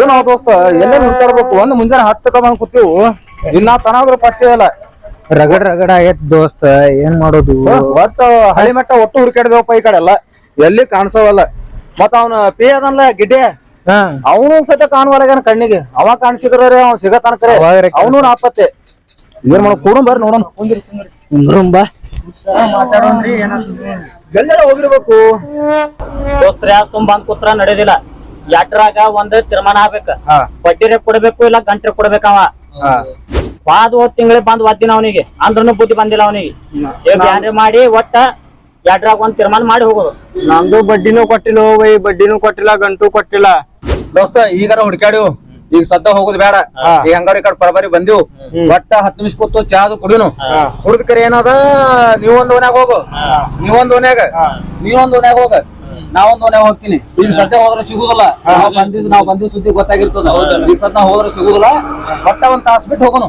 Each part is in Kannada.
ಏನೋ ದೋಸ್ತ ಎಲ್ಲೇ ಹುಡ್ಕಾಡ್ಬೇಕು? ಒಂದ್ ಮುಂಜಾನೆ ಹತ್ತಕ್ಕ ಬಂದ್ ಕೂತೀವು. ಇನ್ನ ತನಾದ್ರು ಪತ್ತೆ ಇಲ್ಲ. ರಗಡ್ ರಗಡ ಆಗೈತ್ ದೋಸ್ತ ಏನ್ ಮಾಡೋದು? ಒಟ್ಟ ಹಳಿ ಮಟ್ಟ ಒಟ್ಟು ಹುಡುಕಾಡಿದವಪ್ಪ ಈ ಕಡೆ ಎಲ್ಲ. ಎಲ್ಲಿ ಕಾಣಿಸವಲ್ಲ. ಮತ್ತ ಅವನ ಪೇ ಅದನ್ಲ ಗಿಡ್ಡೆ. ಹಾ. ಅವನು ಸತ ಕಾಣುವಲ್ಲ ಕಣ್ಣಿಗೆ. ಅವ ಕಾಣಿಸಿದ್ರೆ ಅವ್ನು ಸಿಗತಾನ ಕರೆ ಅವನು ಆಪತ್ತೆ ಏನ್ ಮಾಡ ಕೂಡ ಬರ್ರಿ ನೋಡೋಣ ಕುಂದ್ರುಂಬ ಎಲ್ಲರ ಹೋಗಿರ್ಬೇಕು? ದೋಸ್ತ್ರ ಯಾರು ತುಂಬ ಬಂದ್ ಕೂತ್ರ ನಡೆದಿಲ್ಲ. ಎಟ್ರಾಗ ಒಂದ್ ತೀರ್ಮಾನ ಆಗ್ಬೇಕ. ಬಡ್ಡಿ ಬಡ್ಡಿರೆ ಕೊಡ್ಬೇಕು ಇಲ್ಲ ಗಂಟ್ರೆ ಕೊಡ್ಬೇಕವ ಬಾದ್ ಹೋದ್ ತಿಂಗಳಿಗೆ ಬಂದ್ ಒದ್ದಿನ ಅವನಿಗೆ. ಅಂದ್ರೂ ಬುದ್ಧಿ ಬಂದಿಲ್ಲ ಅವನಿಗೆ. ಏ ಬ್ಯಾನ್ರಿ ಮಾಡಿ ಒಟ್ಟ ಎಟ್ರಾಗ ಒಂದ್ ತೀರ್ಮಾನ ಮಾಡಿ ಹೋಗೋದು. ನಮ್ದು ಬಡ್ಡಿನೂ ಕೊಟ್ಟಿಲ್ಲ ಹೋಗಿ ಬಡ್ಡಿನೂ ಕೊಟ್ಟಿಲ್ಲ ಗಂಟು ಕೊಟ್ಟಿಲ್ಲ. ದೋಸ್ತ ಈಗಾರ ಹುಡ್ಕ್ಯಾಡಿವು ಈಗ ಸದ್ದ ಹೋಗೋದು ಬೇಡ. ಈ ಹಂಗಾರ ಈ ಕಡೆ ಬರಬರಿ ಬಂದಿವು ಒಟ್ಟ ಹತ್ತು ನಿಮಿಷ ಕೂತು ಚಾದು ಕುಡಿನು. ಕುಡಿದ ಕರೆ ಏನದ ನೀವೊಂದ್ ಓನ್ಯಾಗ ಹೋಗು. ನೀವೊಂದ್ ಓನ್ಯಾಗ ನೀವೊಂದ್ ಓನ್ಯಾಗ ಹೋಗ. ನಾವೊಂದ್ ಮನೆ ಹೋಗ್ತೀನಿ. ಈಗ ಸದ್ಯ ಹೋದ್ರೆ ಸಿಗುದಿಲ್ಲ. ನಾವು ಬಂದಿದ್ ನಾವ್ ಬಂದಿದ್ ಸುದ್ದಿ ಗೊತ್ತಾಗಿರ್ತದ. ಈಗ ಸದ್ಯ ಹೋದ್ರೆ ಸಿಗುದಿಲ್ಲ. ಒಟ್ಟ ಒಂದ್ ತಾಸ್ ಬಿಟ್ಟು ಹೋಗೋನು.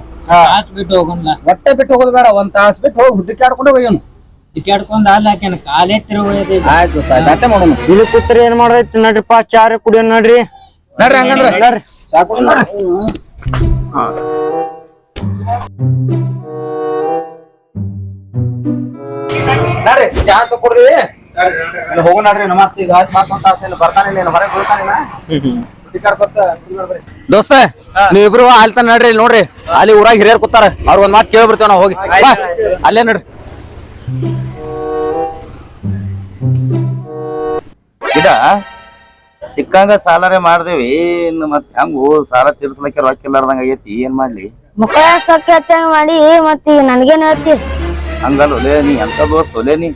ಬಿಟ್ಟು ಹೋಗೋಣ ಬಟ್ಟೆ ಬಿಟ್ಟು ಹೋಗೋದು ಬೇಡ. ಒಂದ್ ತಾಸ್ ಬಿಟ್ಟು ಹೋಗಿ ಹುಡುಕಾಡ್ಕೊಂಡು ಹೋಗ್ಯೋನು ಟಿಕೆಟ್ಕೊಂಡ್ ಅಲ್ಲ ಹಾಕ್ಯಾನ. ಕಾಲೇ ತಿರುಗೋಯ್ತು ಆಯ್ತು ಸರ್ ಅಟ್ಟೆ ಮಾಡೋಣ ಇಲ್ಲಿ ಕೂತ್ರಿ ಏನ್ ಮಾಡೈತಿ ನಡ್ರಿಪ್ಪ? ಚಾರ ಕುಡಿಯೋಣ ನಡ್ರಿ? ನಡ್ರಿ ಹಂಗಂದ್ರ. ನಡ್ರಿ. ಸಾಕು ನೋಡ್ರಿ. ಚಾ ಕುಡ್ದಿವಿ ಹೋಗು ನಡ್ರಿ ನಮ್ಮ ಈಗ ಆಯ್ತು ಮಾತು ಅಂತ ಬರ್ತಾನೆ ನೀನು ಹೊರಗೆ ಬೀಳ್ತಾನೆ ದೋಸ್ತ ನೀವಿಬ್ರು ಇಬ್ರು ತನ ನಡ್ರಿ ಇಲ್ಲಿ ನೋಡ್ರಿ. ಅಲ್ಲಿ ಊರಾಗ ಹಿರಿಯರ್ ಕೂತಾರ. ಅವ್ರ ಒಂದ್ ಮಾತು ಕೇಳಿ ಬಿಡ್ತೇವ ನಾವು ಹೋಗಿ. ಅಲ್ಲೇ ನಡ್ರಿ. ಗಿಡ ಸಿಕ್ಕಂಗ ಸಾಲರೇ ಮಾಡ್ದೇವಿ. ಇನ್ನು ಮತ್ ಹೆಂಗು ಸಾಲ ತೀರ್ಸ್ಲಕ್ಕೆ ರೊಕ್ಕ ಇಲ್ಲಾರ್ದಂಗ ಆಗೈತಿ. ಏನ್ ಮಾಡ್ಲಿ? ಮುಖ ಸೊಕ್ಕ ಹಚ್ಚಂಗ್ ಮಾಡಿ ಮತ್ತಿ ನನ್ಗೇನು ನನ್ಗೇನ್ ಹೇಳ್ತಿ? ಹಂಗಲ್ಲ ಒಲೆ ನೀ ಎಂತ ದೋಸ್ತ ಒಲೆ ನೀ?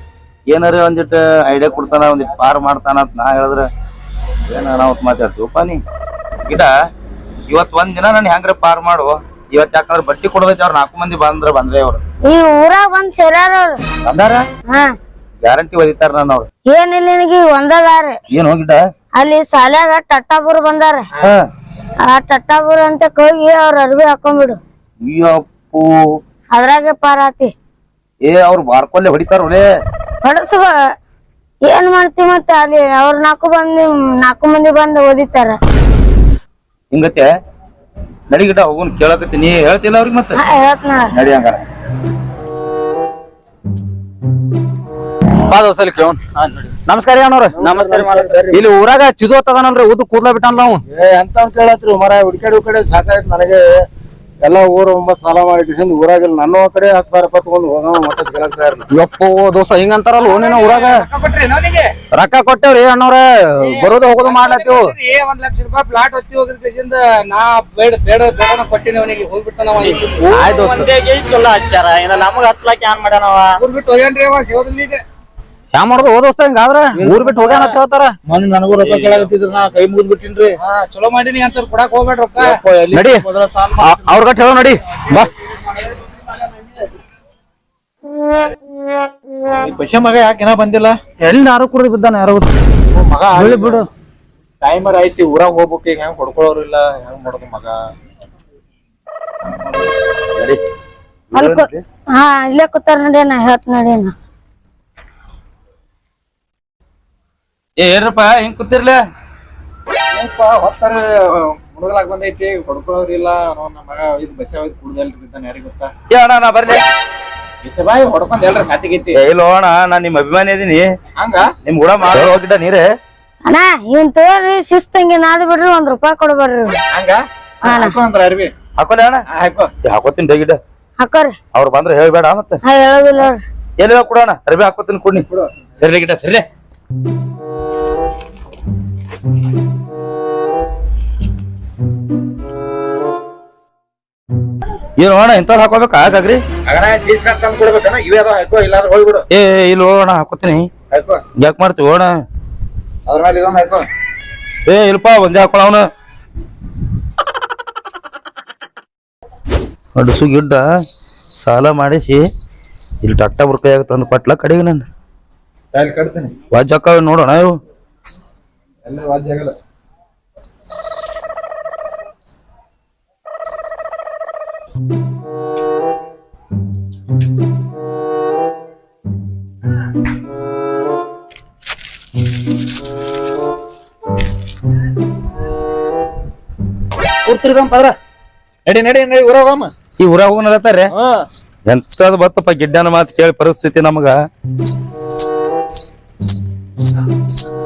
ಏನಾರ ಒಂದಿಟ್ಟು ಐಡಿಯಾ ಕೊಡ್ತಾನ ಒಂದಿಟ್ಟು ಪಾರ್ ಮಾಡ್ತಾನ ಅಂತ ನಾ ಹೇಳಿದ್ರೆ ಏನ ನಾವು ಮಾತಾಡ್ತೀವಪ್ಪ ನೀ? ಗಿಡ ಇವತ್ ಒಂದ್ ದಿನ ನಾನು ಹೆಂಗ್ರ ಪಾರ್ ಮಾಡು. ಇವತ್ ಯಾಕಂದ್ರೆ ಬಟ್ಟಿ ಕೊಡದೈತಿ ಅವ್ರ ನಾಲ್ಕು ಮಂದಿ ಬಂದ್ರ ಬಂದ್ರೆ ಅವ್ರು ಈ ಊರಾಗ ಬಂದ್ ಸೇರ್ಯಾರ ಅವ್ರು. ಬಂದಾರ? ಹಾ. ಗ್ಯಾರಂಟಿ ಒದಿತಾರ ನಾನು ಅವ್ರು. ಏನಿಲ್ಲ ನಿನಗೆ ಒಂದದಾರ. ಏನು ಗಿಡ? ಅಲ್ಲಿ ಸಾಲ್ಯಾಗ ಟಟ್ಟಾಬೂರ್ ಬಂದಾರ. ಆ ಟಟ್ಟಾಬೂರ್ ಅಂತ ಹೋಗಿ ಅವ್ರ ಅರ್ವಿ ಹಾಕೊಂಡ್ಬಿಡು ಅಯ್ಯಪ್ಪ. ಅದ್ರಾಗೆ ಪಾರಾತಿ ಏ ಅವ್ರು ಬಾರ್ಕೊಲ್ಲೇ ಹೊಡಿತಾರ ಒಲೆ ಏನ್ ಮಾಡ್ತಿ ಮತ್ತೆ ಅಲ್ಲಿ? ಅವ್ರ ನಾಲ್ಕು ಬಂದಿ ನಾಲ್ಕು ಮಂದಿ ಬಂದು ಓದಿತಾರ. ಹಿಂಗತ್ತೆ? ನಡಿ ಗಿಡ ಹೋಗುನ್ ನೀ ಹೇಳ್ತಿಲ್ಲ ಅವ್ರಿಗೆ ಮತ್ತೆ? ಹಾ ಹೇಳ್ತನ ನಡಿ. ಹಂಗಾರ. ಬಾ ನಮಸ್ಕಾರ ರೀ ಅಣ್ಣವ್ರ. ನಮಸ್ಕಾರ ಇಲ್ಲಿ ಊರಾಗ ಚಿದು ಹತ್ತದಾನಲ್ರಿ ಉದ್ದು ಕೂದ್ಲ ಬಿಟ್ಟಾನಲ್ಲ ನಾವು ಎಂತ ಕೇಳತ್ರಿ? ಮರ ಹುಡ್ಕಡೆ ಹುಡುಕಾಡಿ ಸಾಕಾಯ್ತು ನನಗೆ. ಎಲ್ಲ ಊರ ಒಂಬತ್ತು ಸಾಲ ಮಾಡಿ ಊರಾಗಿಲ್ಲ ನನ್ನ ಕಡೆ ಹತ್ತು ಸಾವಿರ ರೂಪಾಯಿ ತಗೊಂಡು ಹೋಗೋ ಮತ್ತೆ ಇರ್ಲಿ ಯಪ್ಪೋ ದೋಸ್ತ ಹಿಂಗಂತಾರಲ್ಲ ಓನೇನ ಊರಾಗ? ರೊಕ್ಕ ಕೊಟ್ಟೇವ್ರಿ ಅಣ್ಣವ್ರ ಬರೋದು ಹೋಗೋದು ಮಾಡ್ಲತ್ತೀವ್. ಒಂದ್ ಲಕ್ಷ ರೂಪಾಯಿ ಪ್ಲಾಟ್ ಹೊತ್ತಿ ಹೋಗಿದ್ದ ನಾ ಬೇಡ ಬೇಡ ಬೇಡ ಕೊಟ್ಟಿನಿ ಅವನಿಗೆ ಹೋಗ್ಬಿಟ್ಟ ನಾವ ಚಲೋ ಹಚ್ಚಾರ ಇನ್ನ ನಮಗ್ ಲಕ್ಷ ಏನ್ ಮಾಡ್ಯಾನವ? ಹೋಗ್ಬಿಟ್ಟು ಬಿಟ್ಟು ಹೋಗ್ಯಾನ್ರಿ ಅವ ಶಿವದಲ್ಲಿ ಈಗ ಹ್ಯಾ ಮಾಡೋದು ಓದೋಸ್ತ ಹಿಂಗಾದ್ರ ಊರ್ ಬಿಟ್ಟು ಹೋಗ್ಯಾನ ಅಂತ ಹೇಳ್ತಾರ? ಮೊನ್ನೆ ನನಗೂ ರೊಕ್ಕ ಕೇಳಾಕತ್ತಿದ್ರ ನಾ ಕೈ ಮುಗಿದ್ ಬಿಟ್ಟಿನ್ರಿ. ಚಲೋ ಮಾಡೀನಿ ಅಂತ ಕೊಡಾಕ್ ಹೋಗ್ಬೇಡ ರೊಕ್ಕ ನಡಿ. ಅವ್ರ ಕಡೆ ಹೇಳೋ ನಡಿ. ಬಾ. ಪಶ ಮಗ ಯಾಕೆ ಏನ ಬಂದಿಲ್ಲ? ಎಲ್ಲಿ ನಾರು ಕುಡಿದು ಬಿದ್ದಾನ ಯಾರು ಮಗ ಹೇಳಿ ಬಿಡು. ಟೈಮರ್ ಐತಿ ಊರಾಗ ಹೋಗ್ಬೇಕು ಈಗ ಹೆಂಗ್ ಹೊಡ್ಕೊಳ್ಳೋರು ಇಲ್ಲ ಹೆಂಗ್ ಮಾಡೋದು ಮಗ? ಹಾ ಇಲ್ಲೇ ಕೂತಾರ ನಡಿ ನಾ ಹೇಳ್ತ ನಡಿ ನಾ ಏ ಏನ್ರಪ್ಪ ಹಿಂಗ್ ಕೂತಿರ್ಲ? ಹೊತ್ತಾರ ಹುಡುಗಲಾಗ ಬಂದೈತಿ ಹೊಡ್ಕೊಳ್ಳೋರು ಇಲ್ಲ ನಮ್ಮ ಮಗ ಇದು ಬಸ್ಸ ಹೋಗಿ ಕುಡ್ದಲ್ರಿ ಬಿದ್ದಾನ ಯಾರಿಗ ಗೊತ್ತಾ? ಏ ಅಣ್ಣ ನಾ ಬರ್ಲಿ. ಬಿಸ ಬಾಯಿ ಹೊಡ್ಕೊಂಡ್ ಎಲ್ರ ಸಾತಿಗೈತಿ ಏ ಇಲ್ಲ ಅಣ್ಣ ನಾ ನಿಮ್ ಅಭಿಮಾನಿ ಇದೀನಿ. ಹಂಗ? ನಿಮ್ ಕೂಡ ಮಾಡೋ ಹೋಗಿದ್ದ ನೀರೇ. ಅಣ್ಣ ಇವನ್ ತೋರಿ ಶಿಸ್ತಂಗೆ ನಾದ್ ಬಿಡ್ರಿ ಒಂದ್ ರೂಪಾಯಿ ಕೊಡ್ಬೇಡ್ರಿ ಹಂಗ? ಹಾಕೊಂಡ್ರ ಅರ್ವಿ. ಹಾಕೋಲೆ ಅಣ್ಣ. ಹಾಕೋ ಏ, ಹಾಕೋತೀನಿ ಡೇಗಿಡ ಹಾಕೋರಿ. ಅವ್ರು ಬಂದ್ರೆ ಹೇಳ್ಬೇಡ ಮತ್ತೆ. ಹಾ ಹೇಳೋದಿಲ್ಲ ನೋಡ್ರಿ. ಎಲ್ಲಿ ಕೊಡೋಣ ಅರ್ಬಿ ಹಾಕೋತೀನಿ ಕುಡ್ನಿ. ಸರಿ ಗಿಡ ಸರಿ ಏನು ಅಣ್ಣ ಇಂಥದ್ದು ಹಾಕೋಬೇಕಾ ಹಾಕಾಗ್ರಿ ಅಗಣ ಡಿಸ್ಕೌಂಟ್ ತಂದು ಕೊಡ್ಬೇಕನ ಇವೇ ಅದಾವ ಹಾಕೋ ಇಲ್ಲಾಂದ್ರೆ ಹೋಗ್ಬಿಡು. ಏ ಇಲ್ಲಿ ಹೋಗೋಣ ಹಾಕೋತೀನಿ. ಹಾಕೋ. ಯಾಕೆ ಮಾಡ್ತೀವಿ ಹೋಣ ಅದ್ರ ಮೇಲೆ ಇದೊಂದು ಹಾಕೋ. ಏ ಇಲ್ಪ ಒಂದೇ ಹಾಕೋಣ ಅವನು. ಅಡುಸು ಗಿಡ್ಡ ಸಾಲ ಮಾಡಿಸಿ ಇಲ್ಲಿ ಡಾಕ್ಟ ಕೈಯಾಗ ತಂದು ಕೊಟ್ಲ ಕಡೆಗೆ ನಾನು. ಟೈಲ್ ಕಟ್ತೀನಿ? ವಾಜ್ ಹಾಕಾವ ನೋಡೋಣ ಇವು ಎಲ್ಲ ವಾಜ್ಯ ಆಗಲ್ಲ. ಪದ್ರ ನಡಿ ನಡಿ ನಡಿ ಊರಾಗ ಹೋಗಮ್ಮ. ಈ ಊರಾಗ ಹೋಗ್ನಲತ್ತಾರೆ ಹಾ ಎಂತದ ಬತ್ತಪ್ಪ ಗಿಡ್ಡನ ಮಾತು ಕೇಳಿ ಪರಿಸ್ಥಿತಿ ನಮಗ. Christ.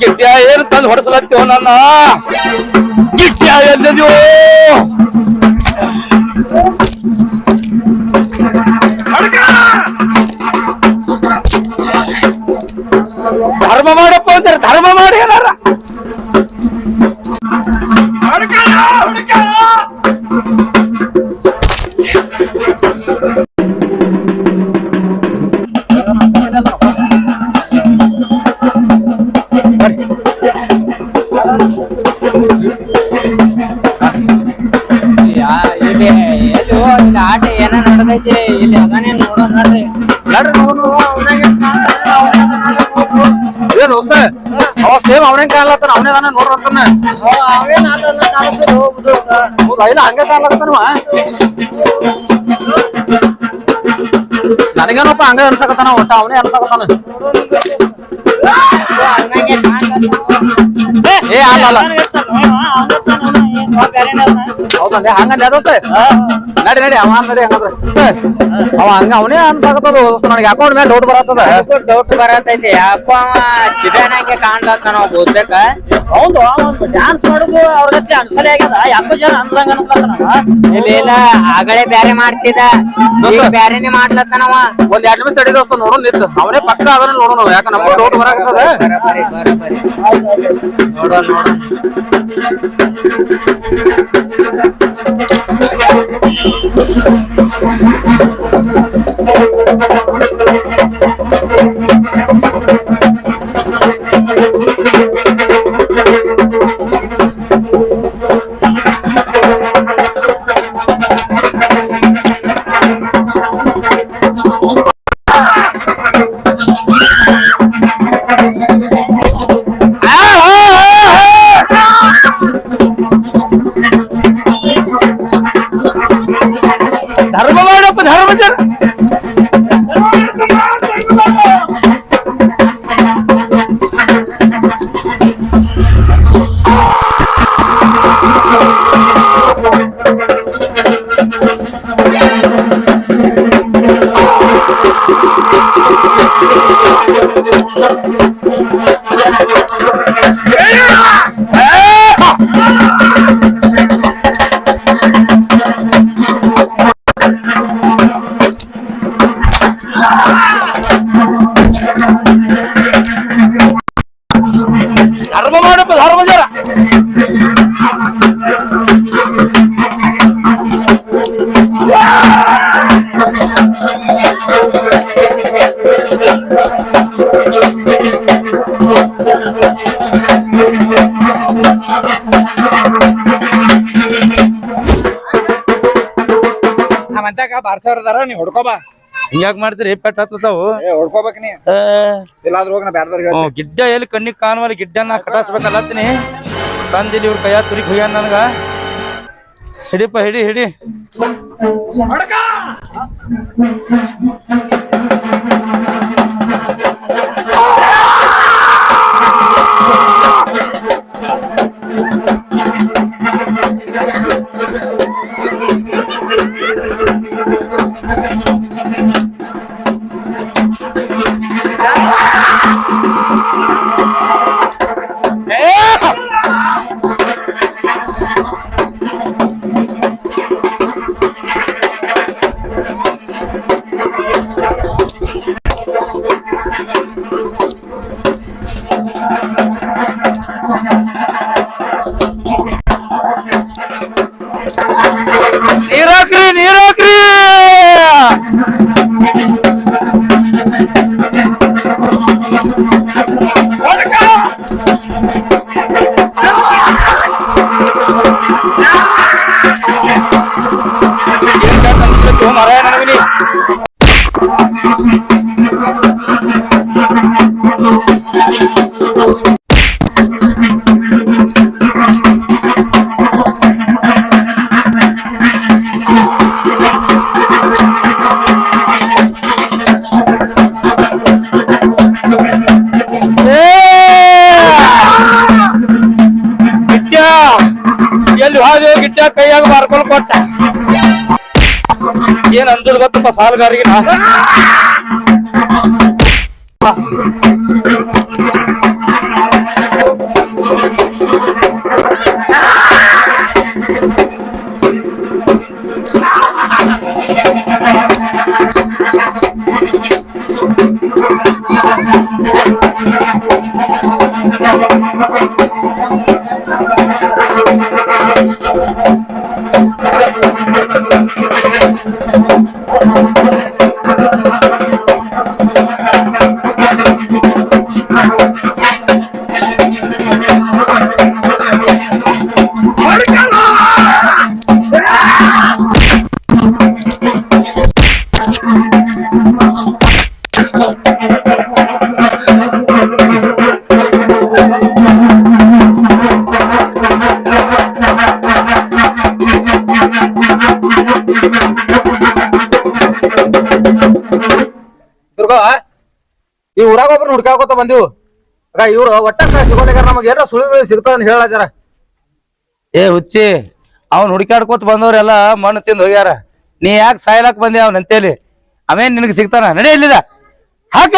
ಗಿಡ್ಡ ಏನು ತಂದು ಹೊಡೆಸಲತ್ತೇವ ನನ್ನ ಗಿಡ್ಡ ಎಲ್ಲಿದ್ಯೋ ಕಾಣ್ಲತ್ತಾನ ಅವನೇ ತಾನೇ ನೋಡ್ರ ಅಂತಾನ ಹೌದಾ? ಇಲ್ಲ, ಹಂಗ ಕಾಣ್ಲತ್ತಾನವ ನನಗೇನಪ್ಪ, ಹಂಗ ಅನ್ಸಕತ್ತಾನ ಒಟ್ಟ, ಅವನೇ ಅನ್ಸಕತ್ತಾನ. ಏ ಅಲ್ಲ ಹೌದಂದೆ ಹಂಗಂದೆ ನಡಿ ನಡಿ ಅವ ನಡಿ ಹಂಗಂದ್ರ. ಅವ ಹಂಗ ಅವನೇ ಅನ್ಸಾಕತ್ತದ ನನಗೆ ಅಕೌಂಟ್ ಮೇಲೆ ಡೌಟ್ ಬರತ್ತದ. ಡೌಟ್ ಬರತೈತಿ ಅಪ್ಪ ಅವ ಚಿದಾನಂಗೆ ಕಾಣ್ಲತ್ತಾನ ಬಹುತೇಕ ಹೌದು ಡ್ಯಾನ್ಸ್ ಮಾಡುದು ಅವ್ರ ಜೊತೆ ಅನ್ಸಲೇ ಆಗ್ಯದ. ಯಾಕೋ ಜನ ಅನ್ಸಂಗ ಅನ್ಸ್ಲತ್ತಾನವ ಇಲ್ಲ ಇಲ್ಲ ಆಗಲೇ ಬ್ಯಾರೆ ಮಾಡ್ತಿದ್ದ. ಈಗ ಬ್ಯಾರೆನೆ ಮಾಡ್ಲತ್ತಾನವ ಒಂದ್ ಎರಡ್ ನಿಮಿಷ ತಡಿ ದೋಸ್ತ ನೋಡೋಣ ನಿಂತ. ಅವನೇ ಪಕ್ಕ ಅದನ್ನ ನೋಡೋಣ ಯಾಕ ನಮಗೂ ಡೌಟ್ ಬರಾಕತ್ತದ? ನೋಡೋಣ ನೋಡೋಣ. ನಮ್ಮಂತಾಗ ಬಾರ್ ಸಾವಿರ ಅದಾರ ನೀ ಹೊಡ್ಕೋಬಾ ಹಿಂಗ್ಯಾಕ್ ಮಾಡ್ತೀರಿ? ಪೆಟ್ಟ ಹತ್ತತಾವು ಏ ಹೊಡ್ಕೋಬೇಕ್ ನೀ. ಇಲ್ಲಾದ್ರೂ ಹೋಗಿ ನಾ ಬ್ಯಾರ್ದವ್ರಿಗೆ ಹ್ಮ್, ಗಿಡ್ಡ ಎಲ್ಲಿ ಕಣ್ಣಿಗೆ ಕಾಣುವಲ್ಲ ಗಿಡ್ಡನ್ನ ಕಟಾಸ್ಬೇಕಲ್ಲತ್ತೀನಿ ತಂದಿಲ್ಲಿ ಇವ್ರ ಕೈಯಾಗ ತುರಿ ಹೋಗ್ಯಾನ ನನ್ಗ. ಹಿಡಿಪ್ಪ ಹಿಡಿ ಹಿಡಿ. ಗಿಟ್ಟ್ಯ time. ಎಲ್ಲಿ ಹೋದೆ ಗಿಟ್ಟ ಕೈಯಾಗ ಮಾರ್ಕೊಂಡ್ ಕೊಟ್ಟ. ಏನ್ ಅಂದ್ರೆ ಗೊತ್ತಪ್ಪ ಸಾಲಗಾರಿಗೆ ನಾ ದುರ್ಗ ಊರಾಗ ಒಬ್ರು ಹುಡ್ಕಾಕೋತ ಬಂದಿವು. ಅಕ್ಕ ಇವ್ರು ಒಟ್ಟ ಸಿಗೋದಾಗ ನಮಗೆ ಏನೋ ಸುಳಿಗಳು ಸಿಗ್ತದ ಹೇಳ ಜರ. ಏ ಹುಚ್ಚಿ, ಅವ್ನು ಹುಡುಕಾಡ್ಕೋತ ಬಂದವ್ರೆಲ್ಲ ಮಣ್ಣು ತಿಂದು ಹೋಗ್ಯಾರ. ನೀ ಯಾಕೆ ಸಾಯ್ಲಾಕ್ ಬಂದಿ ಅವ್ನ ಅಂತೇಳಿ ಅವೇನ್ ನಿನಗೆ ಸಿಗ್ತಾನ? ನಡೆ ಇಲ್ಲಿದ. ಹಾಕ.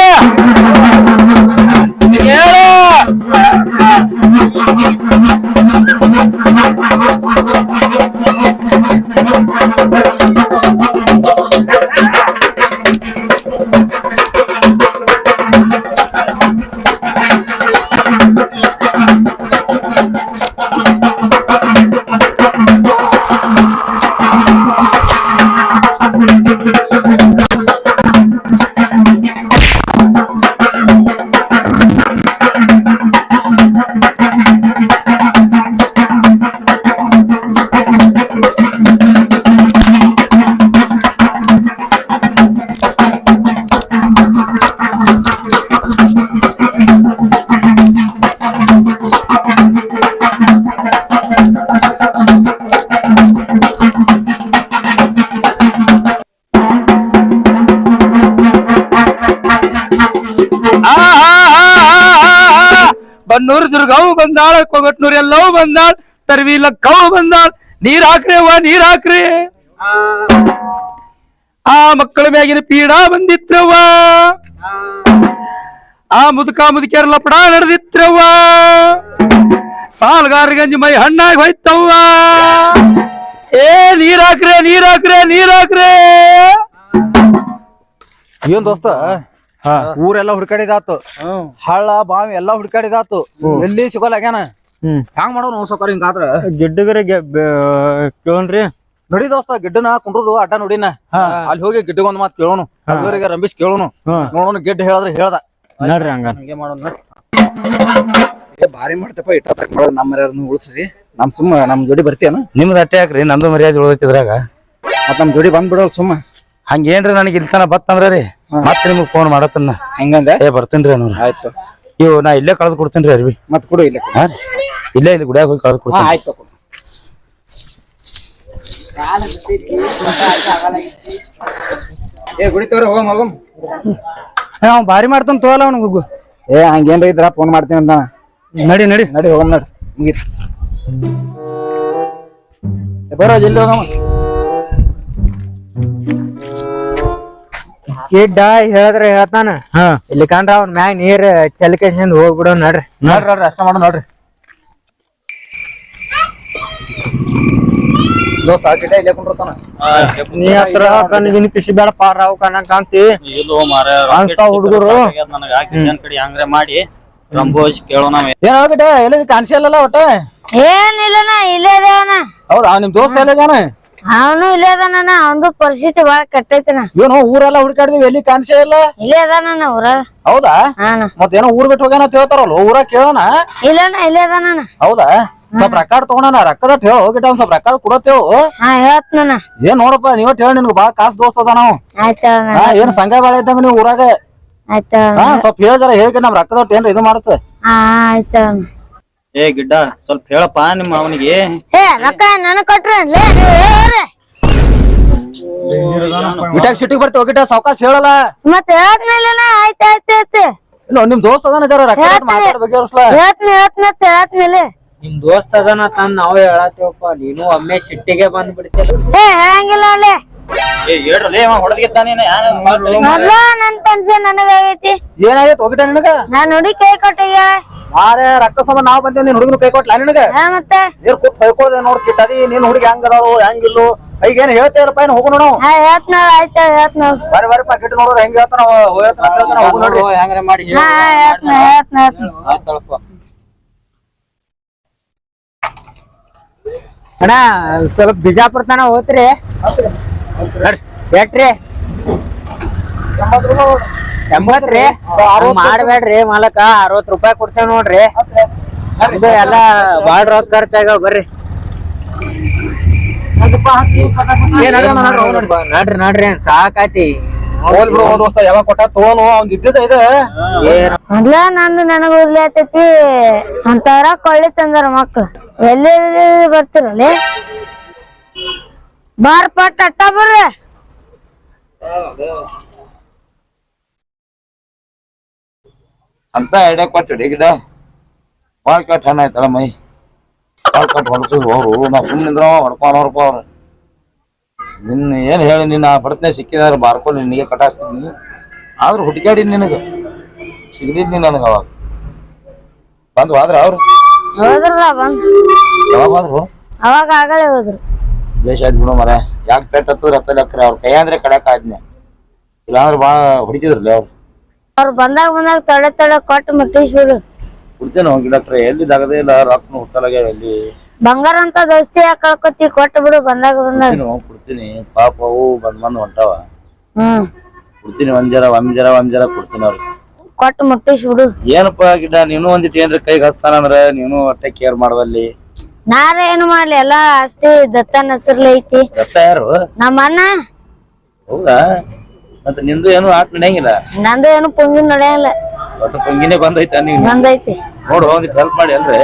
ಬಂದಾಳ, ಕೊಗಟ್ನೂರ್ ಎಲ್ಲವೂ ಬಂದಾಳ ತರ್ವಿ ಲಕ್ಕವು ಬಂದಾಳ. ನೀರ್ ಹಾಕ್ರಿ ಅವ್ವ, ನೀರ್ ಹಾಕ್ರಿ. ಆ ಮಕ್ಕಳ ಮ್ಯಾಗಿನ ಪೀಡಾ ಬಂದಿತ್ರವ್ವ ಆ ಮುದುಕ ಮುದುಕಿಯರ ಲಪಡ ನಡೆದಿತ್ರವ್ವ ಸಾಲ್ಗಾರಗಂಜಿ ಮೈ ಹಣ್ಣಾಗಿ ಹೋಯ್ತವ್ವ. ಏ, ನೀರ್ ಹಾಕ್ರೆ ನೀರ್ ಹಾಕ್ರೆ ನೀರ್ ಹಾಕ್ರೆ. ಏನ್ ದೋಸ್ತ? ಊರೆಲ್ಲ ಹುಡ್ಕಾಡಿದಾತು. ಹಳ್ಳ ಬಾವಿ ಎಲ್ಲಾ ಹುಡ್ಕಾಡಿದಾತು. ಎಲ್ಲಿ ಸಿಗೋಲಾಗ್ಯಾನ ಹ್ಯಾಂಗ ಮಾಡೋನು ಸೌಕರ್ ಹಿಂಗಾದ್ರ ಗಿಡ್ಡಗರಿ ಕೇಳ್ರಿ ನಡಿ ದೋಸ್ತ ಗಿಡ್ಡನ ಕುಂಡ್ರದು ಅಡ್ಡ ನೋಡಿನ. ಅಲ್ಲಿ ಹೋಗಿ ಗಿಡ್ಡಗೊಂದ್ ಮಾತ್ ಕೇಳೋನು. ಹುಡುಗರಿಗೆ ರಂಬಿಸ್ ಕೇಳೋನು. ನೋಡೋನು ಗಿಡ್ಡ ಹೇಳಿದ್ರೆ ಹೇಳ್ದ. ನೋಡ್ರಿ ಹಂಗ. ಹಂಗೆ ಮಾಡೋಣ. ಭಾರಿ ಮಾಡ್ತಪ್ಪ ಇಟ್ಟ ತಕ್ಕ ಮಾಡೋದು. ನಮ್ಮ ಮರ್ಯಾದನ್ನು ಉಳಿಸ್ರಿ. ನಮ್ ಸುಮ್ಮ ನಮ್ ಜೋಡಿ ಬರ್ತೀಯನ? ನಿಮ್ದು ಅಟ್ಟೆ ಹಾಕ್ರಿ ನಂದು ಮರ್ಯಾದೆ ಉಳಿದ್ರಾಗ ಮತ್ ನಮ್ ಜೋಡಿ ಬಂದ್ಬಿಡೋಲ್ ಸುಮ್ಮ. ಹಂಗೇನ್ರಿ ನನಗೆ ಇಲ್ತಾನ ತನ ಬತ್ತಂದ್ರ ರೀ ಮತ್ತೆ ನಿಮ್ಗೆ ಫೋನ್ ಮಾಡತ್ತನ್ನ? ಹಂಗಂದ? ಏ ಬರ್ತೇನ್ರಿ ಅನ್ನೋರು ಆಯ್ತು. ಇವು ನಾ ಇಲ್ಲೇ ಕಳೆದು ಕೊಡ್ತೇನ್ರಿ ಅರ್ವಿ. ಮತ್ ಕೊಡು ಇಲ್ಲ ಹಾ ರೀ. ಇಲ್ಲೇ ಇಲ್ಲಿ ಗುಡಿಯಾಗ ಹೋಗಿ ಕಳೆದು ಕೊಡ್ತೀನಿ. ಆಯ್ತು ಏ ಗುಡಿತವ್ರ ಹೋಗಮ್ ಹೋಗಮ್. ಅವ್ ಭಾರಿ ಮಾಡ್ತಾನ ತೋಲ ಅವ್ನ ಏ ಹಂಗೇನ್ರಿ ಇದ್ರ ಫೋನ್ ಮಾಡ್ತೀನಿ ಅಂತ. ನಡಿ ನಡಿ. ನಡಿ ಹೋಗಮ್ ನಡಿ. ಮುಗೀತು. ಬರೋ ಜಲ್ದಿ ಹೋಗಮ್ಮ ಗಿಡ್ಡ ಹೇಳಿದ್ರೆ ಹೇಳ್ತಾನ. ಹಾ. ಇಲ್ಲಿ ಕಂಡ್ರ ಅವ್ನ ಮ್ಯಾಗ ನೀರ್ ಚಲಿಕೆಸಿಂದ ಹೋಗ್ಬಿಡೋ ನಡ್ರಿ. ನೋಡ್ರಿ ನೋಡ್ರಿ ಅಷ್ಟ ಮಾಡು ನೋಡ್ರಿ. ದೋಸ್ತ ಆ ಗಿಡ ಇಲ್ಲೇ ಕುಂಡ್ರತಾನ ನೀ ಹತ್ರ ಕಣ್ಣಿಗಿನ ಕಿಸಿ ಬೇಡ ಪಾರ ಅವು ಕಣ್ಣ ಕಾಂತಿ ಇಲ್ಲೋ ಮಾರ ಅಂತ ಹುಡುಗರು. ನನಗ. ಕಿಚನ್ ಕಡೆ ಹಂಗ್ರೆ ಮಾಡಿ. ರಂಬೋಜ್ ಕೇಳೋಣ ಏನ್ ಹೋಗಿಟ್ಟ ಎಲ್ಲಿದ್ ಕಾಣಿಸಿಲ್ಲಲ್ಲ ಒಟ್ಟ? ಏನಿಲ್ಲನ ಇಲ್ಲೇ ಹೌದಾ ನಿಮ್ ದೋಸ್ತ ಎಲ್ಲಿದಾನ? ಅವನು ಇಲ್ಲೇ ಅದಾನ ಅವನದು ಪರಿಸ್ಥಿತಿ ಬಾಳ ಕೆಟ್ಟೈತನ ಏನೋ ಊರೆಲ್ಲ ಹುಡುಕಾಡಿದ್ವಿ ಎಲ್ಲಿ ಕಾಣಿಸೇ ಇಲ್ಲ? ಇಲ್ಲೇ ಅದಾನ ಊರ. ಹೌದಾ? ಹಾನ ಮತ್ತೇನೋ ಊರ್ ಬಿಟ್ಟು ಹೋಗ್ಯಾನ ಅಂತ ಹೇಳ್ತಾರಲ್ಲ ಊರಾಗ ಕೇಳೋಣ? ಇಲ್ಲ ಇಲ್ಲೇ ಅದಾನ ಹೌದಾ? ಸ್ವಲ್ಪ ರೊಕ್ಕ ತಗೋಣ ರೊಕ್ಕದ ಹೇಳು ಹೋಗಿ ಒಂದ್ ಸ್ವಲ್ಪ ರೊಕ್ಕ ಕೊಡತ್ತೇವು. ಏನ್ ನೋಡಪ್ಪ ನೀವ ಹೇಳ ನಿನ್ಗ ಬಾಳ ಕಾಸ್ ದೋಸ್ತ ಅದ ನಾವು. ಏನ್ ಸಂಘ ಬಾಳ ಇದ್ದಂಗ ನೀವು ಊರಾಗ? ಸ್ವಲ್ಪ ಹೇಳ್ದಾರ ಹೇಳಿ ನಮ್ ರೊಕ್ಕದ ಏನ್ರ ಇದು ಮಾಡುತ್ತೆ ಆಯ್ತ ಏ ಗಿಡ್ಡ ಸ್ವಲ್ಪ ಹೇಳಪ್ಪ ನಿಮ್ಮ ಅವನಿಗೆ. ಏ ರೊಕ್ಕ ನನಗ್ ಕೊಟ್ರ ಲೇ ನೀವ್ ಹೇಳ್ರಿ ಗಿಟಾಕ್ ಸಿಟಿಗೆ ಬರ್ತೀವಿ ಗಿಟ ಸಾವಕಾಶ ಹೇಳಲ್ಲ. ಮತ್ ಹೇಳ್ದ್ಮೇಲೆ ಆಯ್ತ ಆಯ್ತ ಆಯ್ತ. ಇನ್ನು ನಿಮ್ ದೋಸ್ತ ಅದಾನ ಜರ ರೊಕ್ಕ ಮಾತಾಡ ಬಗೆಹರಿಸ್ಲ ಹೇಳ್ತೀನಿ ಹೇಳ್ತೀನಿ ಅಂತ ನಿಮ್ ದೋಸ್ತ ಅದನ ತಂದ್ ನಾವೇ ಹೇಳತ್ತೇವಪ್ಪ ನೀನು ಒಮ್ಮೆ ಸಿಟ್ಟಿಗೆ ಬಂದ್ ಬಿಡ್ತಿಲ್ಲ ಏ ಹೇಳಂಗಿಲ್ಲ ಅಲ್ಲೇ. ಏ ಹೇಳ್ರಲೇ ಅವ ಹೊಡೆದಿದ್ದಾನೇನ ಯಾರ ಮೊದ್ಲ ನನ್ ಟೆನ್ಷನ್ ನನಗಾಗೈತಿ ಏನಾಗೈತೆ? ಹೋಗಿಟ ನಿನಗ? ನಾ ನೋಡಿ ಕೈ ಕೊಟ್ಟಿಗ. ಮಾರೇ ರೊಕ್ಕ ಸಮ ನಾವ್ ಬಂದೇವ್ ನೀನ್ ಹುಡುಗನ ಕೈ ಕೊಟ್ಲ ನಿನಗ? ಹಾ ಮತ್ತೆ? ನೀರ್ ಕೂತ್ ಹೊಯ್ಕೊಳ್ದೆ ನೋಡ್ ಕಿಟ್ಟದಿ ನೀನ್ ಹುಡುಗಿ ಹೆಂಗ್ ಹೆಂಗಿಲ್ಲು? ಈಗ ಏನ್ ಹೋಗು ನೋಡು. ಹಾ ಹೇಳ್ತೀನಿ ಆಯ್ತ ಹೇಳ್ತೀನಿ ಬರಿ ಬರಿ ಪಾಕೆಟ್ ನೋಡ್ರಿ ಹೆಂಗ್ ಹೇಳ್ತಾನ ಹೋಗು ನೋಡ್ರಿ. ಹೆಂಗ್ರ ಮಾಡಿ? ಹಾ ಅಣ್ಣ ಸ್ವಲ್ಪ ಬಿಜಾಪುರ ತನ ಹೋತ್ರಿ. ಎಟ್ರಿ ಎಂಬತ್ರಿ ಮಾಡ್ಬೇಡ್ರಿ ಮಾಲಕ ಅರವತ್ ರೂಪಾಯಿ ಕೊಡ್ತೇವ್ ನೋಡ್ರಿ. ಇದು ಎಲ್ಲ ಬಾಳ್ ರೋಸ್ ಖರ್ಚಾಗ ಬರ್ರಿ. ನಡ್ರಿ ನಡ್ರಿ ಸಾಕಾತಿ ಯಾವಾಗ ಕೊಟ್ಟ ತೋನು ಅವ್ನ್ ಇದ್ದಿದ್ದ ಇದೆ. ಮೊದ್ಲ ನಂದು ನನಗ ಉರ್ಲಾತೈತಿ ಅಂತಾರ ಕೊಳ್ಳಿ ತಂದಾರ ಮಕ್ಳು. ಎಲ್ಲಿ ಬರ್ತಿರಲಿ? ಬಾರ್ ಪಟ್ ಅಟ್ಟ ಬರ್ರಿ. ಅಂತ ಐಡಿಯಾ ಕೊಟ್ಟಿಡಿ ಗಿಡ ಬಾಳ್ ಕಟ್ ಹಣ ಆಯ್ತಲ್ಲ ಮೈ. ಬಾಳ್ ಕಟ್ ಹೊಡ್ಸು ಅವ್ರು. ನಾ ಸುಮ್ಮನಿದ್ರ ಹೊಡ್ಕೊಂಡವ್ರಪ್ಪ ಅವ್ರು. ನಿನ್ನ ಏನ್ ಹೇಳಿ ನಿನ್ನ ಬಡತನೆ ಸಿಕ್ಕಿದಾರ ಬಾರ್ಕೊಂಡು ನಿನಗೆ ಕಟಾಸ್ತೀನಿ ಆದ್ರೂ ಹುಡುಕಾಡಿ ನಿನಗ. ಸಿಗ್ಲಿದ್ ನನಗೆ ನನಗ ಅವಾಗ. ಬಂದು ಹೋದ್ರ ಅವ್ರು? ಹೋದ್ರಲ್ಲ ಬಂದ್. ಯಾವಾಗ ಹೋದ್ರು? ಅವಾಗ ಆಗಲೇ ಹೋದ್ರು. ಬೇಷ್ ಆಯ್ತು ಬಿಡು ಮರ ಯಾಕೆ ಪೆಟ್ ಹತ್ತದ್ರ ಹತ್ತಲ್ಲ ಅಕ್ರೆ ಅವ್ರ ಕೈ ಅಂದ್ರೆ ಕಡಕ್ ಆದ್ನೆ. ಇಲ್ಲಾಂದ್ರೆ ಬಾ ಹೊಡಿತಿದ್ರಲ್ಲ ಅವ್ರು. ಅವ್ರು ಬಂದಾಗ ಬಂದಾಗ ತಡೆ ತಡೆ ಕೊಟ್ಟು ಮುಟ್ಟಿಸ್ಬಿಡು ಕುಡ್ತೇನೆ ಗಿಡಕ್ರೆ ಎಲ್ಲಿ ದಗದೇ ಇಲ್ಲ ರೊಕ್ಕನು ಹುಟ್ಟಲಾಗ ಎಲ್ಲಿ ಬಂಗಾರ ಅಂತ ದೋಸ್ತಿ ಯಾಕೆ ಕಳ್ಕೊತಿ ಕೊಟ್ಟು ಬಿಡು ಬಂದಾಗ ಬಂದಾಗ. ಕೊಡ್ತೀನಿ. ಪಾಪ ಅವು ಬಂದ್ ಬಂದ್ ಹೊಂಟಾವ. ಹ್ಮ್. ಕೊಡ್ತೀನಿ ಒಂದ್ ಜರ ಒಂದ್ ಜರ ಒಂದ್ ಜರ ಕೊಡ್ತೀನಿ ಅವ್ರಿಗೆ. ಕೊಟ್ಟು ಮುಟ್ಟಿಸ್ಬಿಡು ಏನಪ್ಪ ಗಿಡ ನೀನು ಒಂದಿಟ್ಟು ಏನ್ರ ಕೈಗೆ ಹಸ್ತಾನಂದ್ರೆ ನೀನು ಒಟ್ಟೆ ಕೇರ್ ಮಾಡವಲ್ಲಿ. ನಾರ ಏನು ಮಾಡ್ಲಿ ಎಲ್ಲಾ ಆಸ್ತಿ ದತ್ತನ ಹೆಸರ್ಲಿ ಐತಿ. ರಥ ಯಾರು? ನಮ್ಮ ಅಣ್ಣ. ಹೌದಾ? ಮತ್ತೆ ನಿಂದು ಏನು ಆಟ ನಡೆಯಂಗಿಲ್ಲ? ನಂದು ಏನು ಪುಂಗಿ ನಡೆಯಲ್ಲ ಒಟ್ಟು ಪಂಗಿನೇ ಬಂದೈತ ನೀನು ಬಂದೈತಿ. ನೋಡು ಒಂದಿಟ್ಟು ಹೆಲ್ಪ್ ಮಾಡಿ ಅಲ್ರಿ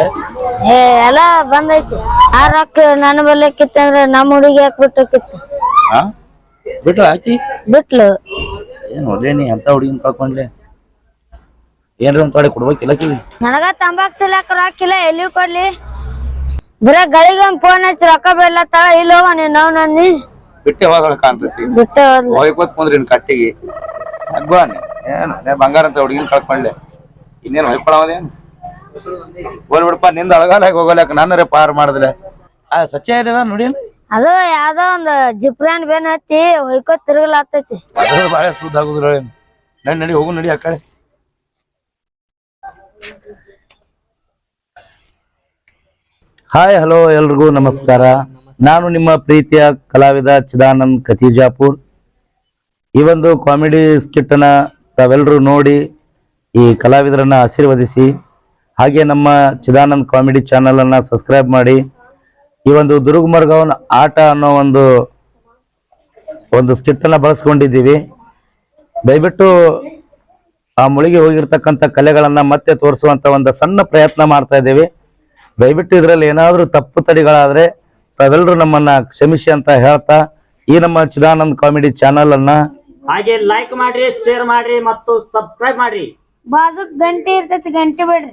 ಏ ಎಲ್ಲ ಬಂದೈತಿ. ಆ ರೊಕ್ಕ ನನ್ನ ನಮ್ಮ ಹುಡುಗಿ ಹಾ ಹಾಕಿ ಬಿಟ್ಲು ಏನ್ ಒಳ್ಳೆ ನೀ ಎಂತ ಹುಡುಗಿನ ಕಳ್ಕೊಂಡ್ಲೆ? ಏನ್ರ ಒಂದ್ ಕಡೆ ಕೊಡ್ಬೇಕಿಲ್ಲ ಕಿವಿ ನನಗ ತಂಬಾಕ್ ತಿಲ್ಲಕ್ ರೊಕ್ಕಿಲ್ಲ ಎಲ್ಲಿ ಕೊಡ್ಲಿ? ಬರೇ ಗಳಿಗೆ ಒಂದ್ ಫೋನ್ ಹಚ್ಚಿ ರೊಕ್ಕ ಬೇಡ್ಲತ್ತಾಳ ಇಲ್ಲವ ನೀನ್ ನಾವ್ ನನ್ನಿ ಬಿಟ್ಟೆ ಹೋಗಳ ಕಾಣ್ತೈತಿ. ಬಿಟ್ಟೆ ಹೋದ್ಲು ಕುಂದ್ರಿ ನಿನ್ ಕಟ್ಟಿಗೆ. ಅಗ್ಬಾನಿ ಏನು ಅದೇ ಬಂಗಾರ ಅಂತ ಹುಡುಗಿನ ಕಳ್ಕೊಂಡ್ಲೆ ಇನ್ನೇನು ಹೊಯ್ಕೊಳವದೇನು ಹೋಲ್ ಬಿಡಪ್ಪ ನಿಂದ ಅಳಗಾಲ ಹೋಗಲಕ್ಕ ನನ್ನರೇ ಪಾರ್ ಮಾಡಿದ್ರೆ ಆ ಸಚ್ಚ ಏನಿದ ನೋಡಿ ಅದು ಯಾವ್ದೋ ಒಂದ್ ಜಿಪ್ರಾನ್ ಬೇನ್ ಹತ್ತಿ ಹೊಯ್ಕೋ ತಿರುಗಲಾಗ್ತೈತಿ. ಅದ್ರ ಬಾಳೆ ಸುದ್ದ ನಡಿ ನಡಿ ಹೋಗು ನಡಿ ಆ ಕಡೆ. ಹಾಯ್ ಹಲೋ ಎಲ್ರಿಗೂ ನಮಸ್ಕಾರ. ನಾನು ನಿಮ್ಮ ಪ್ರೀತಿಯ ಕಲಾವಿದ ಚಿದಾನಂದ್ ಕತಿಜಾಪುರ್. ಈ ಒಂದು ಕಾಮಿಡಿ ಸ್ಕಿಟ್ ಅನ್ನ ತಾವೆಲ್ಲರೂ ನೋಡಿ, ಈ ಕಲಾವಿದರನ್ನ ಆಶೀರ್ವದಿಸಿ, ಹಾಗೆ ನಮ್ಮ ಚಿದಾನಂದ್ ಕಾಮಿಡಿ ಚಾನಲನ್ನು ಸಬ್ಸ್ಕ್ರೈಬ್ ಮಾಡಿ, ಈ ಒಂದು ದುರ್ಗಮರ್ಗವನ ಆಟ ಅನ್ನೋ ಒಂದು ಒಂದು ಸ್ಕಿಟ್ ಅನ್ನ ಬಳಸ್ಕೊಂಡಿದ್ದೀವಿ. ದಯವಿಟ್ಟು ಆ ಮುಳುಗಿ ಹೋಗಿರ್ತಕ್ಕಂಥ ಕಲೆಗಳನ್ನ ಮತ್ತೆ ತೋರಿಸುವಂತ ಒಂದು ಸಣ್ಣ ಪ್ರಯತ್ನ ಮಾಡ್ತಾ ಇದ್ದೇವೆ. ದಯವಿಟ್ಟು ಇದರಲ್ಲಿ ಏನಾದರೂ ತಪ್ಪು ತಡಿಗಳಾದರೆ ತಾವೆಲ್ಲರೂ ನಮ್ಮನ್ನ ಕ್ಷಮಿಸಿ ಅಂತ ಹೇಳ್ತಾ ಈ ನಮ್ಮ ಚಿದಾನಂದ್ ಕಾಮಿಡಿ ಚಾನಲ್ ಅನ್ನ ಹಾಗೆ ಲೈಕ್ ಮಾಡ್ರಿ ಶೇರ್ ಮಾಡ್ರಿ ಮತ್ತು ಸಬ್ಸ್ಕ್ರೈಬ್ ಮಾಡ್ರಿ. ಬಾಜು ಗಂಟೆ ಇರ್ತೈತಿ ಗಂಟೆ ಬಿಡ್ರಿ.